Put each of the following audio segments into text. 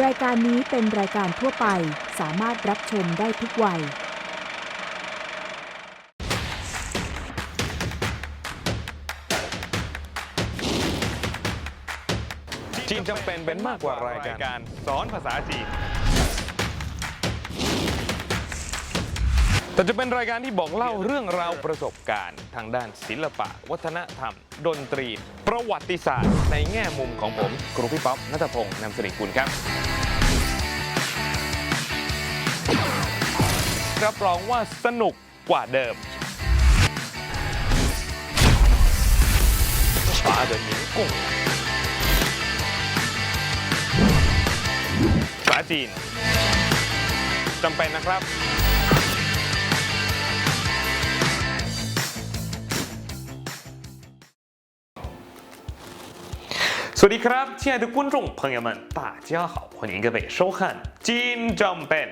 รายการนี้เป็นรายการทั่วไปสามารถรับชมได้ทุกวัย จีนจำเป็นเป็นมากกว่ารายการสอนภาษาจีน แต่จะเป็นรายการที่บอกเล่าเรื่องราวประสบการณ์ ทางด้านศิลปะ วัฒนธรรม ดนตรี ประวัติศาสตร์ ในแง่มุมของผมครูพี่ป๊อปนัทพงศ์นำสิริกุลครับ รับรองว่าสนุกกว่าเดิมฝาเดินหญิงกุ้งภาษาจีนจำเป็นนะครับ สวัสดีครับ亲爱的观众朋友们大家好欢迎各位收看จีนจำเป็น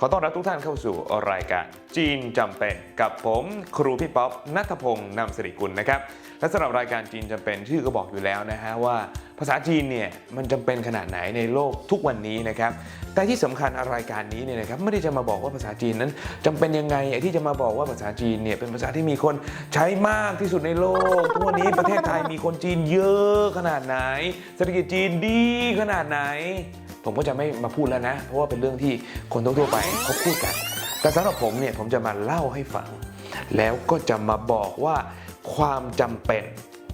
ขอต้อนรับทุกท่านเข้าสู่รายการจีนจำเป็นกับผมครูพี่ป๊อปนัทพงศ์นำสิริกุลนะครับและสำหรับรายการจีนจำเป็นชื่อก็บอกอยู่แล้วนะฮะว่าภาษาจีนเนี่ยมันจำเป็นขนาดไหนในโลกทุกวันนี้นะครับแต่ที่สำคัญรายการนี้เนี่ยนะครับไม่ได้จะมาบอกว่าภาษาจีนนั้นจำเป็นยังไงไอ้ที่จะมาบอกว่าภาษาจีนเนี่ยเป็นภาษาที่มีคนใช้มากที่สุดในโลก ทุกวันนี้ประเทศไทยมีคนจีนเยอะขนาดไหนเศรษฐกิจจีนดีขนาดไหน ผมก็จะไม่มาพูดแล้วนะ เพราะว่าเป็นเรื่องที่คนทั่วไปเขาพูดกัน แต่สำหรับผมเนี่ยผมจะมาเล่าให้ฟัง แล้วก็จะมาบอกว่าความจำเป็น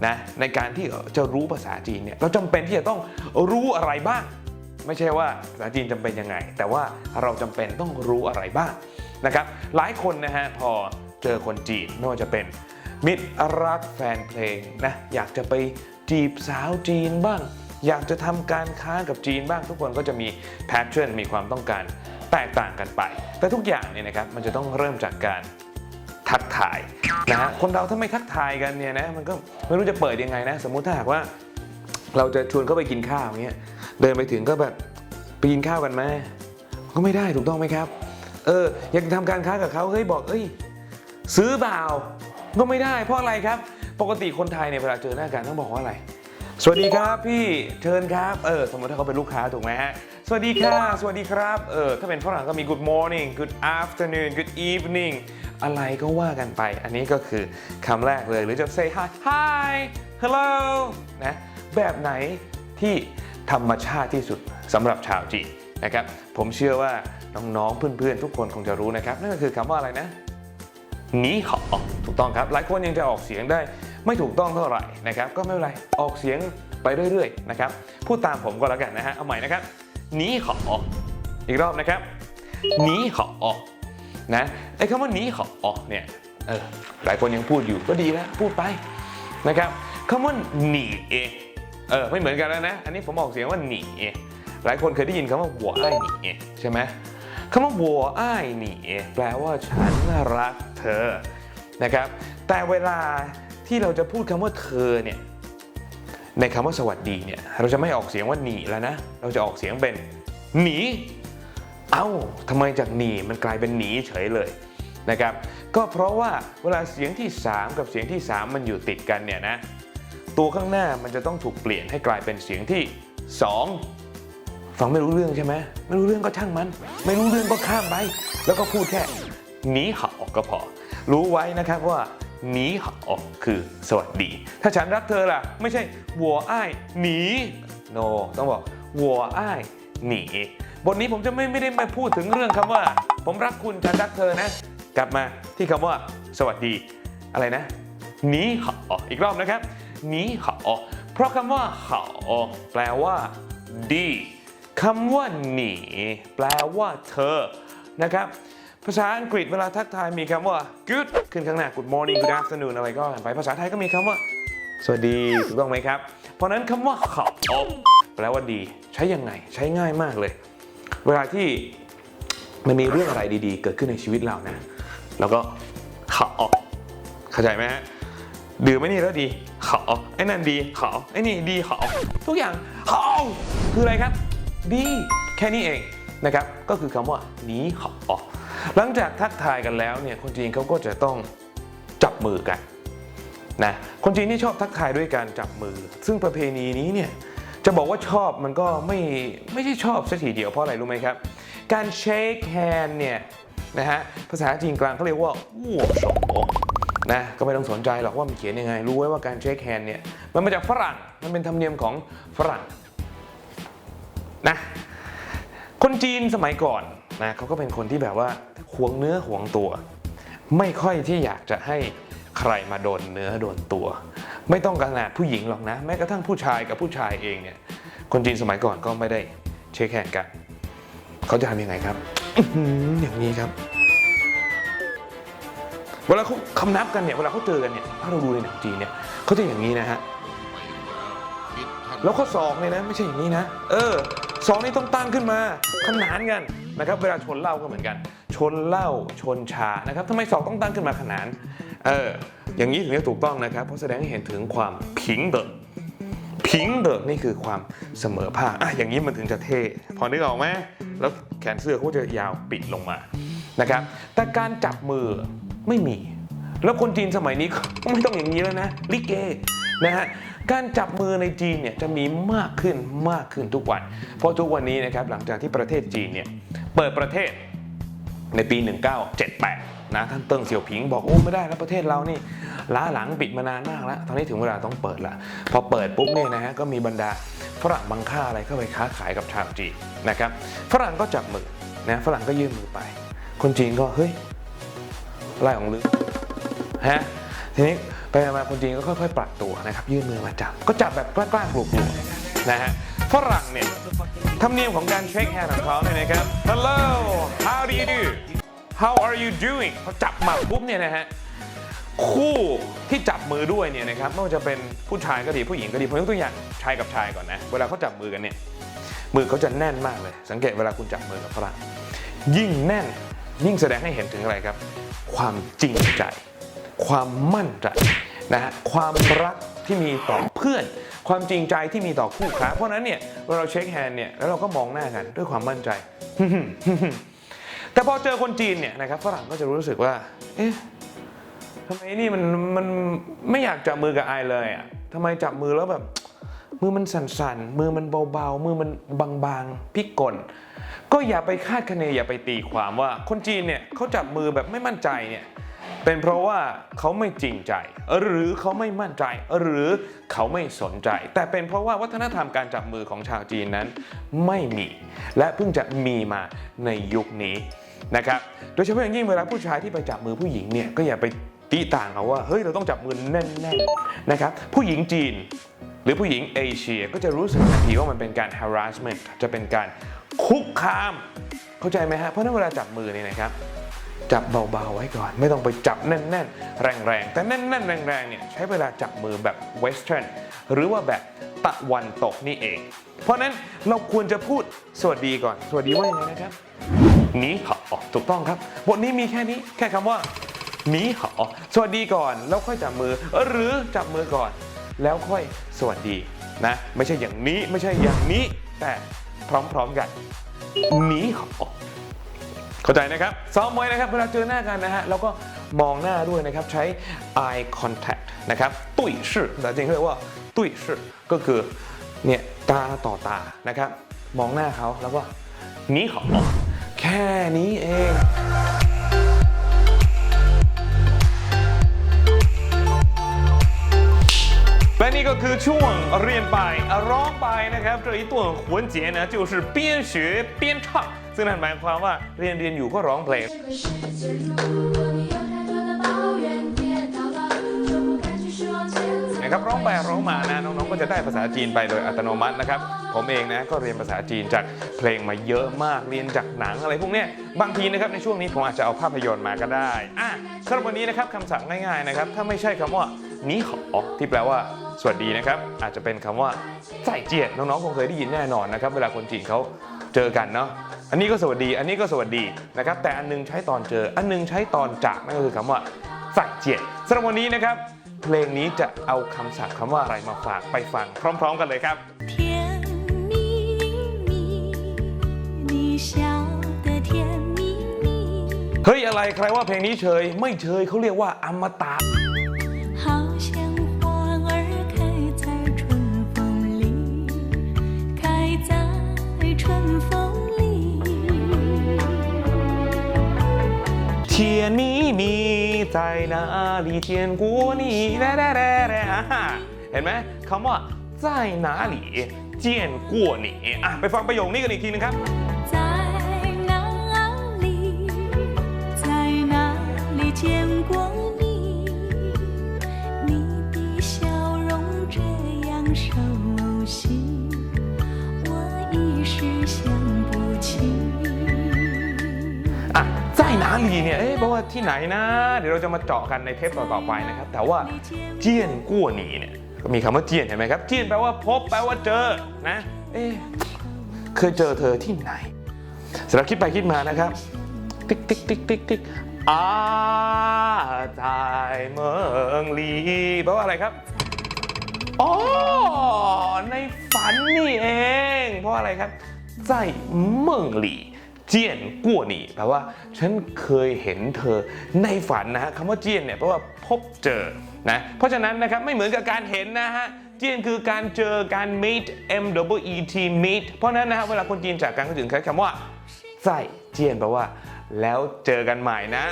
นะในการที่จะรู้ภาษาจีนเนี่ยเราจำเป็นที่จะต้องรู้อะไรบ้าง ไม่ใช่ว่าภาษาจีนจำเป็นยังไง แต่ว่าเราจำเป็นต้องรู้อะไรบ้างนะครับหลายคนนะฮะพอเจอคนจีนไม่ว่าจะเป็นมิตรรักแฟนเพลงนะอยากจะไปจีบสาวจีนบ้าง อยากจะทำการค้ากับจีนบ้างทุกคนก็จะมีแพทเทิร์นมีความต้องการแตกต่างกันไป แต่ทุกอย่างเนี่ยนะครับมันจะต้องเริ่มจากการทักทายนะฮะคนเราถ้าไม่ทักทายกันเนี่ยนะมันก็ไม่รู้จะเปิดยังไงนะ สมมุติถ้าหากว่า เราจะชวนเขาไปกินข้าวเงี้ยเดินไปถึงก็แบบไปกินข้าวกันไหมก็ไม่ได้ถูกต้องไหมครับ เอออยากจะทำการค้ากับเขาเฮ้ยบอกเอ้ยซื้อเปล่าก็ไม่ได้เพราะอะไรครับ ปกติคนไทยเนี่ยเวลาเจอหน้ากันต้องบอกว่าอะไร สวัสดีครับพี่เชิญครับเออสมมติถ้าเขาเป็นลูกค้าถูกไหมฮะสวัสดีค่ะสวัสดีครับเออถ้าเป็นฝรั่งก็มี good morning good afternoon good evening อะไรก็ว่ากันไป อันนี้ก็คือคำแรกเลยหรือจะ say hi hi hello นะแบบไหนที่ธรรมชาติที่สุดสำหรับชาวจีนนะครับผมเชื่อว่าน้องๆเพื่อนๆ ทุกคนคงจะรู้นะครับนั่นก็คือคำว่าอะไรนะ นีขอถูกต้องครับ หลายคนยังจะออกเสียงได้ไม่ถูกต้องเท่าไหร่นะครับ ก็ไม่เป็นไร ออกเสียงไปเรื่อยๆนะครับ พูดตามผมก็แล้วกันนะฮะ เอาใหม่นะครับหนีขออีกรอบนะครับหนีขอนะไอ้คำว่าหนีขอเนี่ยเออหลายคนยังพูดอยู่ก็ดีแล้วพูดไปนะครับคำว่าหนีเองเออไม่เหมือนกันแล้วนะ อันนี้ผมออกเสียงว่าหนีหลายคนเคยได้ยินคำว่าหัวไอ้ายหนีใช่ไหมคำว่าวัวอ้ายหนีแปลว่าฉันรัก เธอนะครับ แต่เวลาที่เราจะพูดคำว่าเธอเนี่ยในคำว่าสวัสดีเนี่ยเราจะไม่ออกเสียงว่าหนีแล้วนะ เราจะออกเสียงเป็นหนีเอ้าทำไมจากหนีมันกลายเป็นหนีเฉยเลยนะครับ ก็เพราะว่าเวลาเสียงที่ 3 กับเสียงที่ 3 มันอยู่ติดกันเนี่ยนะตัวข้างหน้ามันจะต้องถูกเปลี่ยนให้กลายเป็นเสียงที่ 2 ฟังไม่รู้เรื่องใช่ไหมไม่รู้เรื่องก็ช่างมัน ไม่รู้เรื่องก็ข้ามไป แล้วก็พูดแค่ หนีเหาก็พอ รู้ไว้นะครับว่าหนีเหาคือสวัสดี ถ้าฉันรักเธอล่ะ ไม่ใช่วัวอ้ายหนีโนต้องบอกวัวอ้ายหนีบทนี้ผมจะไม่ไม่ได้มาพูดถึงเรื่องคำว่า ผมรักคุณฉันรักเธอนะ กลับมาที่คำว่าสวัสดี อะไรนะหนีเหาอีกรอบนะครับหนีเหาเพราะคำว่าเหาแปลว่า ดีคำว่าหนีแปลว่าเธอนะครับ ภาษาอังกฤษเวลาทักทายมีคำว่า good ขึ้นข้างหน้า good morning good afternoon อะไรก็ไปภาษาไทยก็มีคำว่า สวัสดีถูกต้องไหมครับ เพราะนั้นคำว่าเขาแปลว่าดีใช้ยังไงใช้ง่ายมากเลย เวลาที่มันมีเรื่องอะไรดีๆ เกิดขึ้นในชีวิตเรานะ แล้วก็เขาเข้าใจไหมฮะดื่มไอ้นี่แล้วดีเขาไอ้นั่นดีเขาไอ้นี่ดีเขาทุกอย่างเขาคืออะไรครับ ดีแค่นี้เอง นะครับก็คือคำว่าหนีเขาหลังจากทักทายกันแล้วเนี่ยคนจีนเขาก็จะต้องจับมือกันนะคนจีนที่ชอบทักทายด้วยการจับมือ ซึ่งประเพณีนี้เนี่ยจะบอกว่าชอบมันก็ไม่ไม่ใช่ชอบสักทีเดียวเพราะอะไรรู้ไหมครับ การ shake hand เนี่ยนะฮะภาษาจีนกลางเขาเรียกว่าวัวโฉนะก็ไม่ต้องสนใจหรอกว่ามันเขียนยังไง รู้ไว้ว่าการ shake hand เนี่ยมันมาจากฝรั่งมันเป็นธรรมเนียมของฝรั่งนะ คนจีนสมัยก่อนนะเขาก็เป็นคนที่แบบว่าหวงเนื้อหวงตัว ไม่ค่อยที่อยากจะให้ใครมาโดนเนื้อโดนตัว ไม่ต้องขนาดผู้หญิงหรอกนะ แม้กระทั่งผู้ชายกับผู้ชายเองเนี่ยคนจีนสมัยก่อนก็ไม่ได้เช็คแฮนด์กัน เขาจะทำยังไงครับอื้อหืออย่างนี้ครับ เวลาเขาคำนับกันเนี่ยเวลาเขาเจอกันเนี่ยถ้าเราดูในหนังจีนเนี่ยเขาจะอย่างนี้นะฮะแล้วข้อศอกเนี่ยนะ ไม่ใช่อย่างนี้นะ เออ ศอกนี่ต้องตั้งขึ้นมาขนานกันนะครับเวลาชนเหล้าก็เหมือนกัน ชนเหล้าชนชานะครับทำไมศอกต้องตั้งขึ้นมาขนานเอออย่างนี้ถึงจะถูกต้องนะครับ เพราะแสดงให้เห็นถึงความผิงเดิพิงเดินี่คือความเสมอภาคอะอย่างนี้มันถึงจะเท่พอนึกออกไหมแล้วแขนเสื้อเขาจะยาวปิดลงมานะครับแต่การจับมือไม่มี แล้วคนจีนสมัยนี้ก็ไม่ต้องอย่างนี้แล้วนะลิเกนะฮะ การจับมือในจีนเนี่ยจะมีมากขึ้นมากขึ้นทุกวัน เพราะทุกวันนี้นะครับหลังจากที่ประเทศจีนเนี่ยเปิดประเทศในปี 1978 นะท่านเติ้งเสี่ยวผิงบอกโอ้ไม่ได้แล้วประเทศเรานี่ล้าหลังปิดมานานมากแล้ว ตอนนี้ถึงเวลาต้องเปิดละพอเปิดปุ๊บเนี่ยนะฮะก็มีบรรดาฝรั่งบางค่าอะไรเข้าไปค้าขายกับชาวจีนนะครับฝรั่งก็จับมือนะฝรั่งก็ยื่นมือไป คนจีนก็เฮ้ยไรของลึกฮะทีนี้ ไปมาคนจีนก็ค่อยๆปรับตัวนะครับยื่นมือมาจับก็จับแบบกล้าๆกลัวๆนะฮะฝรั่งเนี่ยธรรมเนียมของการเช็คแฮนด์ของเขาเนี่ยนะครับ Hello how do you do how are you doing พอจับมาปุ๊บเนี่ยนะฮะคู่ที่จับมือด้วยเนี่ยนะครับไม่ว่าจะเป็นผู้ชายก็ดีผู้หญิงก็ดีผมยกตัวอย่างชายกับชายก่อนนะเวลาเขาจับมือกันเนี่ยมือเขาจะแน่นมากเลย สังเกตเวลาคุณจับมือกับฝรั่งยิ่งแน่นยิ่งแสดงให้เห็นถึงอะไรครับ ความจริงใจ ความมั่นใจนะฮะความรักที่มีต่อเพื่อน ความจริงใจที่มีต่อคู่ค้า เพราะนั้นเนี่ยเวลาเราเช็คแฮนด์เนี่ยแล้วเราก็มองหน้ากันด้วยความมั่นใจ แต่พอเจอคนจีนเนี่ยนะครับฝรั่งก็จะรู้สึกว่า เอ๊ะทำไมนี่มันมันไม่อยากจับมือกับไอเลยอะทำไมจับมือแล้วแบบมือมันสั่นๆ มือมันเบาๆ มือมันบางๆ พิกล ก็อย่าไปคาดคะเนอย่าไปตีความว่า คนจีนเนี่ยเขาจับมือแบบไม่มั่นใจเนี่ย เป็นเพราะว่าเขาไม่จริงใจ หรือเขาไม่มั่นใจ หรือเขาไม่สนใจ แต่เป็นเพราะว่าวัฒนธรรมการจับมือของชาวจีนนั้นไม่มี และเพิ่งจะมีมาในยุคนี้นะครับโดยเฉพาะอย่างยิ่งเวลาผู้ชายที่ไปจับมือผู้หญิงเนี่ยก็อย่าไปตีต่างเขาว่าเฮ้ยเราต้องจับมือแน่นๆนะครับผู้หญิงจีน หรือผู้หญิงเอเชียก็จะรู้สึกทันทีว่ามันเป็นการ harassment จะเป็นการคุกคาม เข้าใจไหมฮะเพราะฉะนั้นเวลาจับมือเนี่ยนะครับ จับเบาๆไว้ก่อน ไม่ต้องไปจับแน่นๆ แรงๆ แต่แน่นๆ แรงๆ เนี่ยใช้เวลาจับมือแบบเวสเทิร์นหรือว่าแบบตะวันตกนี่เอง เพราะนั้นเราควรจะพูดสวัสดีก่อน สวัสดีว่ายังไงนะครับหนีเหาะถูกต้องครับ บทนี้มีแค่นี้แค่คำว่าหนีเหาะสวัสดีก่อน แล้วค่อยจับมือหรือจับมือก่อน แล้วค่อยสวัสดีนะ ไม่ใช่อย่างนี้ไม่ใช่อย่างนี้ แต่พร้อมๆกันหนีเหาะ เข้าใจนะครับซ้อมไว้นะครับเวลาเจอหน้ากันนะฮะแล้วก็มองหน้าด้วยนะครับใช้ eye contact นะครับตุ้ยชื่อภาษาจีนเขาเรียกว่าตุ้ยชื่อก็คือเนี่ยตาต่อตานะครับ มองหน้าเขาแล้วก็นี่ขอแค่นี้เอง และนี่ก็คือช่วงเรียนไปอ่ะร้องไปนะครับ这一段环节呢就是边学边唱 ซึ่งนั่นหมายความว่าเรียนเรียนอยู่ก็ร้องเพลงนะครับร้องไปร้องมานะน้องๆก็จะได้ภาษาจีนไปโดยอัตโนมัตินะครับ ผมเองนะก็เรียนภาษาจีนจากเพลงมาเยอะมากเรียนจากหนังอะไรพวกนี้บางทีนะครับในช่วงนี้ผมอาจจะเอาภาพยนตร์มาก็ได้อะสำหรับวันนี้นะครับคำศัพท์ง่ายๆนะครับถ้าไม่ใช่คำว่านี้ขอที่แปลว่าสวัสดีนะครับ อาจจะเป็นคำว่าใส่เจียนน้องๆคงเคยได้ยินแน่นอนนะครับ เวลาคนจีนเขา เจอกันเนาะอันนี้ก็สวัสดี อันนี้ก็สวัสดีนะครับ แต่อันนึงใช้ตอนเจอ อันนึงใช้ตอนจากนั่นก็คือคำว่าสักเจียสำหรับวันนี้นะครับ เพลงนี้จะเอาคำศัพท์คำว่าอะไรมาฝากไปฟังพร้อม ๆ กันเลยครับเฮ้ยอะไรใครว่าเพลงนี้เฉย ไม่เฉยเขาเรียกว่าอมตะ 在哪里见过你แร่แร่แร่แร่อ่าเห็นไหมคำว่า在哪里见过你อ่ะไปฟังประโยคนี้กันอีกทีนึงครับ 在哪里，在哪里见过你？你的笑容这样熟悉，我一时想不起。 น้างลีเนี่ย เอ๊ะบอกว่าที่ไหนนะ เดี๋ยวเราจะมาเจาะกันในเทปต่อๆไปนะครับ แต่ว่าเจียนกั้วหนีเนี่ยมีคำว่าเจียนเห็นไหมครับ เจียนแปลว่าพบแปลว่าเจอ นะ เอ้ะเคยเจอเธอที่ไหนสำหรับคิดไปคิดมานะครับ ติ๊กติ๊กติ๊กติ๊กติ๊กอาใจเมืองลีแปลว่าอะไรครับอ๋อในฝันนี่เอง เพราะอะไรครับ ใจเมืองลี เจียนกั่วหนีแปลว่าฉันเคยเห็นเธอในฝันนะฮะคำว่าเจียนเนี่ยแปลว่าพบเจอนะเพราะฉะนั้นนะครับไม่เหมือนกับการเห็นนะฮะเจียนคือการเจอการ meet m w e t meet เพราะฉะนั้นนะฮะเวลาคนจีนจากกันเขาถึงใช้คำว่าใส่เจียนแปลว่า แล้วเจอกันใหม่นะ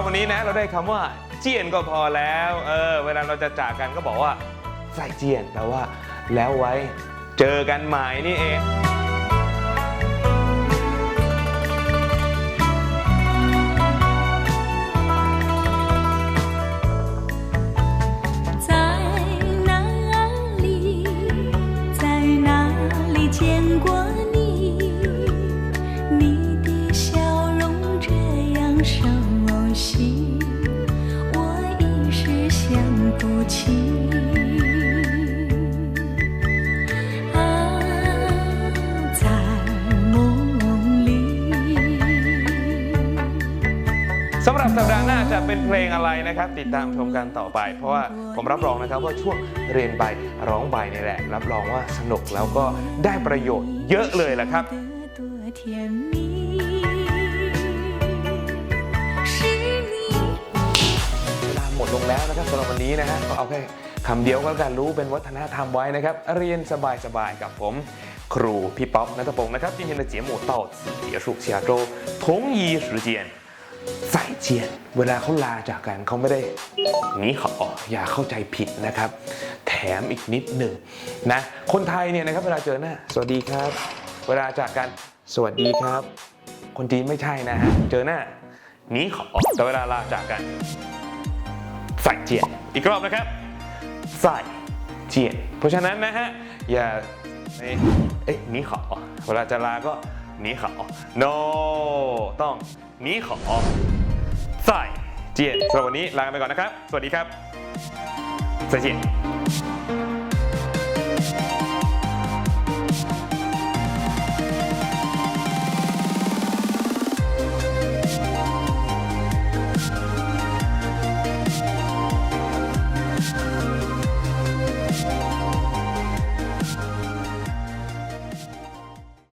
รับวันนี้นะ เราได้คำว่าเจียนก็พอแล้ว เออ เวลาเราจะจากกันก็บอกว่าใส่เจียนแปลว่า แล้วไว้ เจอกันใหม่นี่เอง นะครับ ติดตามชมกันต่อไป เพราะว่าผมรับรองนะครับว่าช่วงเรียนใบร้องใบนี่แหละ รับรองว่าสนุกแล้วก็ได้ประโยชน์เยอะเลยละครับหมดลงแล้วนะครับสำหรับวันนี้นะฮะก็เอาแค่คำเดียวก็การรู้เป็นวัฒนธรรมไว้นะครับ เรียนสบายๆกับผม ครูพี่ป๊อปนัทพงศ์นะครับที่เห็นเจียหมูเต่าสีสุขเสียโจทงยีสือเจี วลาเขาลาจากกันเขาไม่ได้หนีขออย่าเข้าใจผิดนะครับ แถมอีกนิดหนึ่งนะคนไทยเนี่ยนะครับเวลาเจอหน้าสวัสดีครับ เวลาจากกันสวัสดีครับ คนจีนไม่ใช่นะฮะเจอหน้าหนีขอแต่เวลาลาจากกันใส่เจียนอีกรอบนะครับใส่เจียนเพราะฉะนั้นนะฮะอย่าเอ๊ะหนีขอเวลาจะลาก็ 你好 no ต้อง你好再见สำหรับวันนี้ลาไปก่อนนะครับ สวัสดีครับ再见